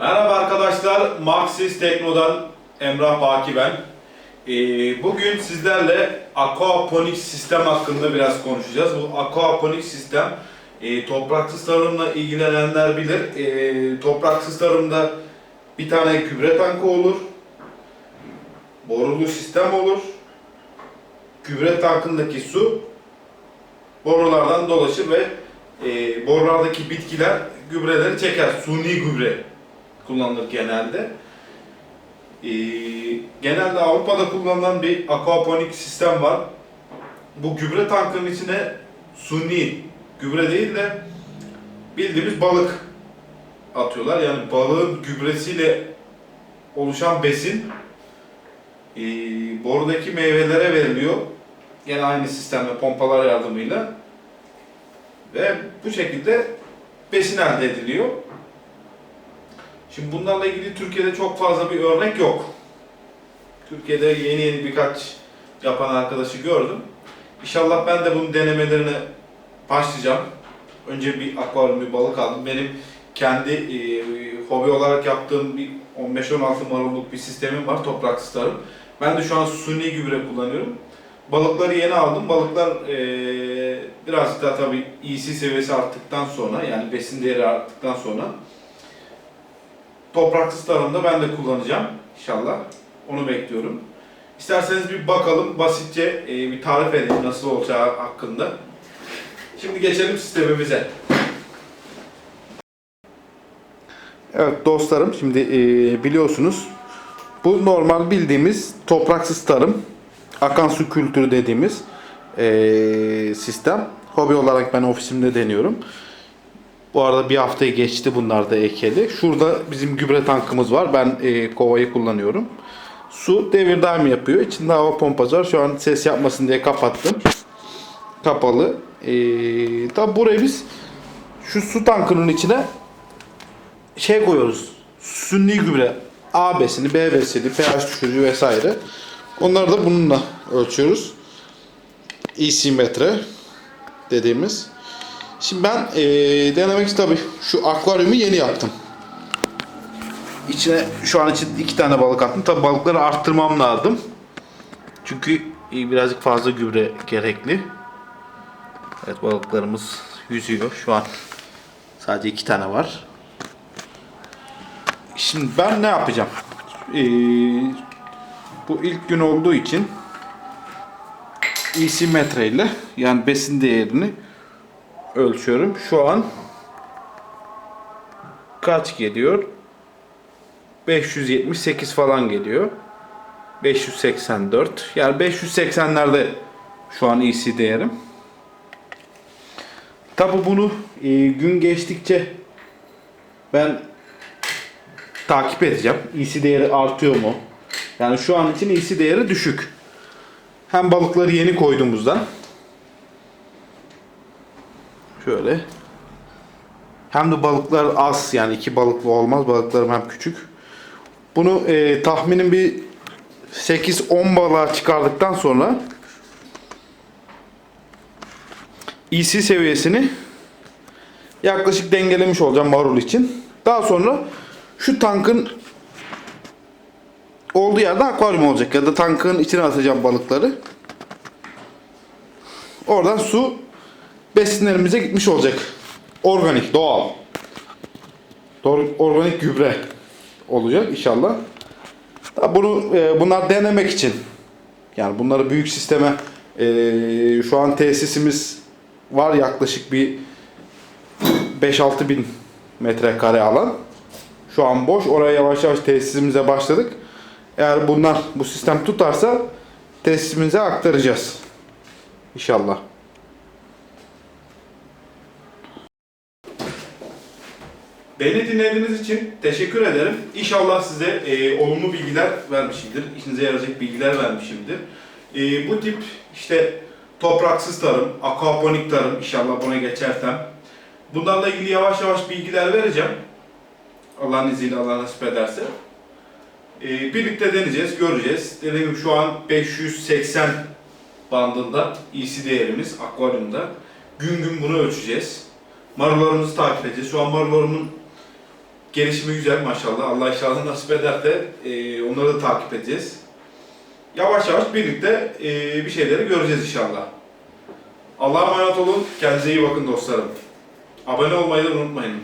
Merhaba arkadaşlar, Maxis Tekno'dan Emrah Baki ben. Ee, bugün sizlerle aquaponik sistem hakkında biraz konuşacağız. Bu aquaponik sistem e, topraksız tarımla ilgilenenler bilir. E, topraksız tarımda bir tane gübre tankı olur, borulu sistem olur. Gübre tankındaki su borulardan dolaşır ve e, borulardaki bitkiler gübreleri çeker. Suni gübre kullanılır genelde. Ee, genelde Avrupa'da kullanılan bir aquaponik sistem var. Bu gübre tankının içine suni gübre değil de bildiğimiz balık atıyorlar. Yani balığın gübresiyle oluşan besin ee, borudaki meyvelere veriliyor. Yine aynı sistemle pompalar yardımıyla ve bu şekilde besin elde ediliyor. Şimdi bunlarla ilgili Türkiye'de çok fazla bir örnek yok. Türkiye'de yeni yeni birkaç yapan arkadaşı gördüm. İnşallah ben de bunun denemelerine başlayacağım. Önce bir akvaryum bir balık aldım. Benim kendi e, hobi olarak yaptığım bir 15-16 maruluk bir sistemim var topraksız tarım. Ben de şu an suni gübre kullanıyorum. Balıkları yeni aldım. Balıklar e, birazcık daha tabii EC seviyesi arttıktan sonra yani besin değeri arttıktan sonra topraksız tarımda ben de kullanacağım inşallah. Onu bekliyorum. İsterseniz bir bakalım basitçe e, bir tarif edelim nasıl olacağı hakkında. Şimdi geçelim sistemimize. Evet dostlarım şimdi e, biliyorsunuz bu normal bildiğimiz topraksız tarım akan su kültürü dediğimiz e, sistem. Hobi olarak ben ofisimde deniyorum. Bu arada bir haftayı geçti bunlar da ekeli. Şurada bizim gübre tankımız var. Ben e, kovayı kullanıyorum. Su devir daim yapıyor. İçinde hava pompası var. Şu an ses yapmasın diye kapattım. Kapalı. E, tabi buraya biz şu su tankının içine şey koyuyoruz. Sünni gübre. A besini, B besini, pH düşürücü vesaire. Onları da bununla ölçüyoruz. EC metre dediğimiz. Şimdi ben denemek için tabii şu akvaryumu yeni yaptım. İçine şu an için iki tane balık attım. Tabii balıkları arttırmam lazım. Çünkü e, birazcık fazla gübre gerekli. Evet balıklarımız yüzüyor. Şu an sadece iki tane var. Şimdi ben ne yapacağım? Ee, bu ilk gün olduğu için EC metre ile yani besin değerini ölçüyorum. Şu an kaç geliyor? 578 falan geliyor. 584. Yani 580'lerde şu an EC değerim. Tabi bunu e, gün geçtikçe ben takip edeceğim. EC değeri artıyor mu? Yani şu an için EC değeri düşük. Hem balıkları yeni koyduğumuzdan şöyle hem de balıklar az yani iki balıklı olmaz. Balıklarım hem küçük. Bunu e, tahminim bir 8-10 balığa çıkardıktan sonra EC seviyesini yaklaşık dengelemiş olacağım marul için. Daha sonra şu tankın olduğu yerde akvaryum olacak ya da tankın içine atacağım balıkları. Oradan su besinlerimize gitmiş olacak. Organik, doğal. Organik gübre olacak inşallah. Bunu e, bunlar denemek için. Yani bunları büyük sisteme e, şu an tesisimiz var yaklaşık bir 5-6 bin metrekare alan. Şu an boş. Oraya yavaş yavaş tesisimize başladık. Eğer bunlar bu sistem tutarsa tesisimize aktaracağız. İnşallah. Beni dinlediğiniz için teşekkür ederim. İnşallah size e, olumlu bilgiler vermişimdir. İşinize yarayacak bilgiler vermişimdir. E, bu tip işte topraksız tarım, aquaponik tarım inşallah buna geçersem. Bunlarla ilgili yavaş yavaş bilgiler vereceğim. Allah'ın izniyle Allah nasip ederse. E, birlikte deneyeceğiz, göreceğiz. Dediğim gibi şu an 580 bandında EC değerimiz akvaryumda. Gün gün bunu ölçeceğiz. Marullarımızı takip edeceğiz. Şu an marullarımın gelişimi güzel maşallah. Allah inşallah nasip eder de e, onları da takip edeceğiz. Yavaş yavaş birlikte e, bir şeyleri göreceğiz inşallah. Allah'a emanet olun. Kendinize iyi bakın dostlarım. Abone olmayı da unutmayın.